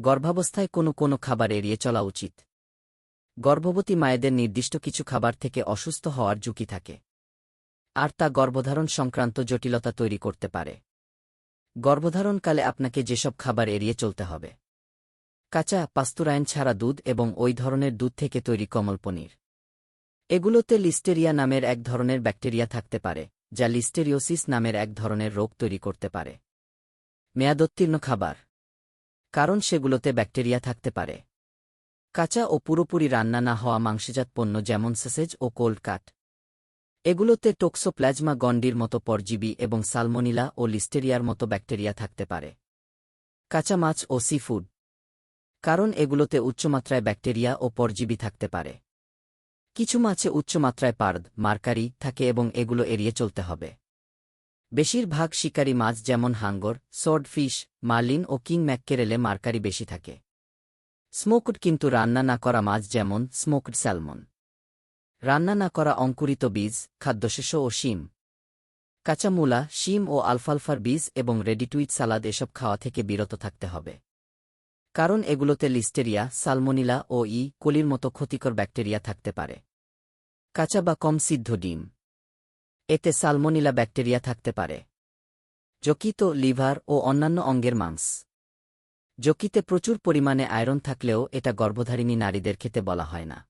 গর্ভাবস্থায় কোনো কোনো খাবার এড়িয়ে চলা উচিত। গর্ভবতী মায়েদের নির্দিষ্ট কিছু খাবার থেকে অসুস্থ হওয়ার ঝুঁকি থাকে। আর তা গর্ভধারণ সংক্রান্ত জটিলতা তৈরি করতে পারে। গর্ভধারণকালে আপনাকে যেসব খাবার এড়িয়ে চলতে হবে। কাঁচা পাস্তুরায়ন ছাড়া দুধ এবং ওই ধরনের দুধ থেকে তৈরি কমল পনির। এগুলোতে লিস্টেরিয়া নামের এক ধরনের ব্যাকটেরিয়া থাকতে পারে, যা লিস্টেরিওসিস নামের এক ধরনের রোগ তৈরি করতে পারে। মেয়াদোত্তীর্ণ খাবার। কারণ সেগুলোতে ব্যাকটেরিয়া থাকতে পারে। কাঁচা ও পুরোপুরি রান্না না হওয়া মাংসজাত পণ্য যেমন সেসেজ ও কোল্ড কাট। এগুলোতে টোক্সোপ্লাজমা গন্ডির মতো পরজীবী এবং সালমোনিলা ও লিস্টেরিয়ার মতো ব্যাকটেরিয়া থাকতে পারে। কাঁচা মাছ ও সিফুড। কারণ এগুলোতে উচ্চমাত্রায় ব্যাকটেরিয়া ও পরজীবী থাকতে পারে। কিছু মাছে উচ্চমাত্রায় পার্দ, মার্কারি থাকে এবং এগুলো এড়িয়ে চলতে হবে। বেশিরভাগ শিকারী মাছ যেমন হাঙ্গর ফিশ মার্লিন ও কিং ম্যাককেরেলে মার্কারি বেশি থাকে। স্মোকড কিন্তু রান্না না করা মাছ যেমন স্মোকড স্যালমন। রান্না না করা অঙ্কুরিত বীজ খাদ্যশেষ ও শিম। কাঁচা মূলা শিম ও আলফালফার বীজ এবং রেডিটুইট সালাদ এসব খাওয়া থেকে বিরত থাকতে হবে। কারণ এগুলোতে লিস্টেরিয়া, সালমোনিলা ও ই কলির মতো ক্ষতিকর ব্যাকটেরিয়া থাকতে পারে। কাঁচা বা কম সিদ্ধ ডিম। এতে সালমোনিলা ব্যাকটেরিয়া থাকতে পারে। যকৃত লিভার ও অন্যান্য অঙ্গের মাংস। যকৃতে প্রচুর পরিমাণে আয়রন থাকলেও এটা গর্ভধারিণী নারীদের খেতে বলা হয় না।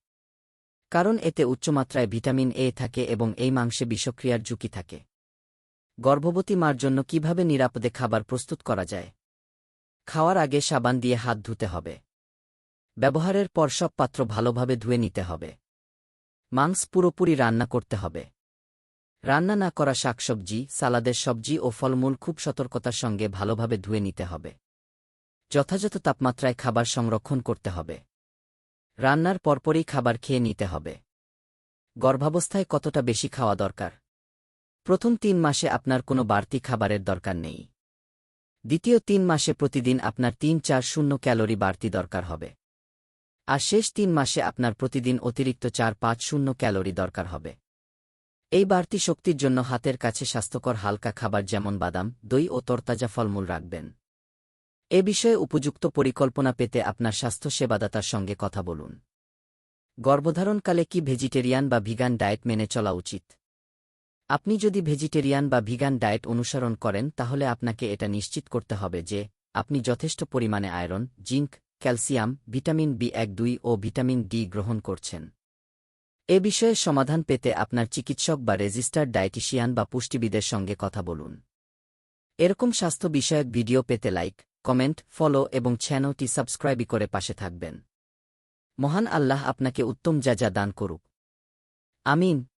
কারণ এতে উচ্চমাত্রায় ভিটামিন এ থাকে এবং এই মাংসে বিষক্রিয়ার ঝুঁকি থাকে। গর্ভবতী মার জন্য কীভাবে নিরাপদে খাবার প্রস্তুত করা যায়? খাওয়ার আগে সাবান দিয়ে হাত ধুতে হবে। ব্যবহারের পর সব পাত্র ভালোভাবে ধুয়ে নিতে হবে। মাংস পুরোপুরি রান্না করতে হবে। রান্না না করা শাকসবজি, সালাদের সবজি ও ফলমূল খুব সতর্কতার সঙ্গে ভালোভাবে ধুয়ে নিতে হবে। যথাযথ তাপমাত্রায় খাবার সংরক্ষণ করতে হবে। রান্নার পরপরই খাবার খেয়ে নিতে হবে। গর্ভাবস্থায় কতটা বেশি খাওয়া দরকার? প্রথম তিন মাসে আপনার কোনো বাড়তি খাবারের দরকার নেই। দ্বিতীয় তিন মাসে প্রতিদিন আপনার তিন চার শূন্য ক্যালোরি বাড়তি দরকার হবে। আর শেষ তিন মাসে আপনার প্রতিদিন অতিরিক্ত চার পাঁচ শূন্য ক্যালোরি দরকার হবে। এই বাড়তি শক্তির জন্য হাতের কাছে স্বাস্থ্যকর হালকা খাবার যেমন বাদাম, দই ও তরতাজা ফলমূল রাখবেন। এ বিষয়ে উপযুক্ত পরিকল্পনা পেতে আপনার স্বাস্থ্য সেবাদাতার সঙ্গে কথা বলুন। গর্ভধারণকালে কি ভেজিটেরিয়ান বা ভিগান ডায়েট মেনে চলা উচিত? আপনি যদি ভেজিটেরিয়ান বা ভিগান ডায়েট অনুসরণ করেন, তাহলে আপনাকে এটা নিশ্চিত করতে হবে যে, আপনি যথেষ্ট পরিমাণে iron, zinc, calcium, vitamin B এক, দুই ও ভিটামিন ডি গ্রহণ করছেন। এ বিষয়ে সমাধান পেতে আপনার চিকিৎসক বা রেজিস্টার্ড ডায়েটিশিয়ান বা পুষ্টিবিদের সঙ্গে কথা বলুন। এরকম স্বাস্থ্য বিষয়ক ভিডিও পেতে লাইক, কমেন্ট, ফলো এবং চ্যানেলটি সাবস্ক্রাইব করে পাশে থাকবেন। মহান আল্লাহ আপনাকে উত্তম যা যা দান করুক। আমিন।